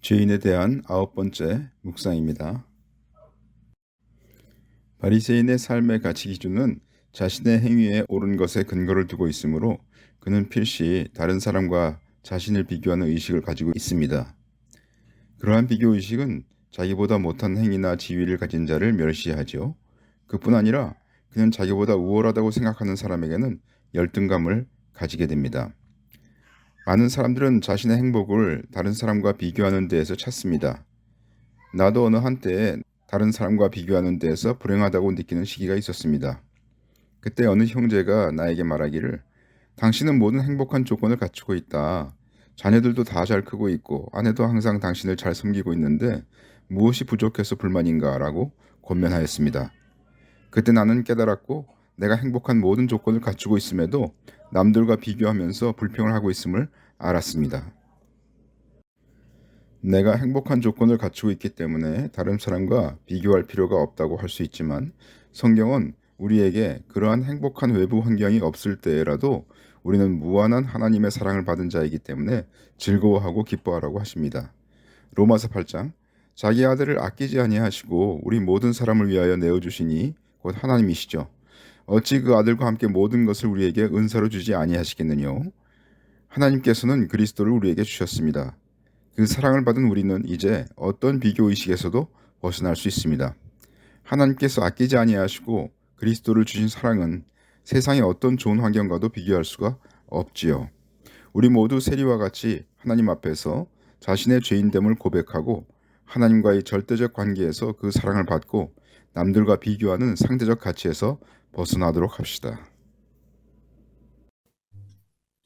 죄인에 대한 아홉 번째 묵상입니다. 바리새인의 삶의 가치 기준은 자신의 행위에 옳은 것에 근거를 두고 있으므로 그는 필시 다른 사람과 자신을 비교하는 의식을 가지고 있습니다. 그러한 비교 의식은 자기보다 못한 행위나 지위를 가진 자를 멸시하죠. 그뿐 아니라 그는 자기보다 우월하다고 생각하는 사람에게는 열등감을 가지게 됩니다. 많은 사람들은 자신의 행복을 다른 사람과 비교하는 데에서 찾습니다. 나도 어느 한때에 다른 사람과 비교하는 데에서 불행하다고 느끼는 시기가 있었습니다. 그때 어느 형제가 나에게 말하기를 당신은 모든 행복한 조건을 갖추고 있다. 자녀들도 다 잘 크고 있고 아내도 항상 당신을 잘 섬기고 있는데 무엇이 부족해서 불만인가 라고 권면하였습니다. 그때 나는 깨달았고 내가 행복한 모든 조건을 갖추고 있음에도 남들과 비교하면서 불평을 하고 있음을 알았습니다. 내가 행복한 조건을 갖추고 있기 때문에 다른 사람과 비교할 필요가 없다고 할 수 있지만 성경은 우리에게 그러한 행복한 외부 환경이 없을 때라도 우리는 무한한 하나님의 사랑을 받은 자이기 때문에 즐거워하고 기뻐하라고 하십니다. 로마서 8장 자기 아들을 아끼지 아니하시고 우리 모든 사람을 위하여 내어 주시니 곧 하나님이시죠. 어찌 그 아들과 함께 모든 것을 우리에게 은사로 주지 아니하시겠느냐? 하나님께서는 그리스도를 우리에게 주셨습니다. 그 사랑을 받은 우리는 이제 어떤 비교 의식에서도 벗어날 수 있습니다. 하나님께서 아끼지 아니하시고 그리스도를 주신 사랑은 세상의 어떤 좋은 환경과도 비교할 수가 없지요. 우리 모두 세리와 같이 하나님 앞에서 자신의 죄인됨을 고백하고 하나님과의 절대적 관계에서 그 사랑을 받고 남들과 비교하는 상대적 가치에서 벗어나도록 합시다.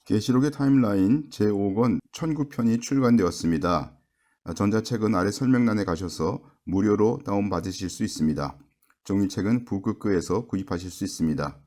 계시록의 타임라인 제5권 1009편이 출간되었습니다. 전자책은 아래 설명란에 가셔서 무료로 다운받으실 수 있습니다. 종이책은 북극교에서 구입하실 수 있습니다.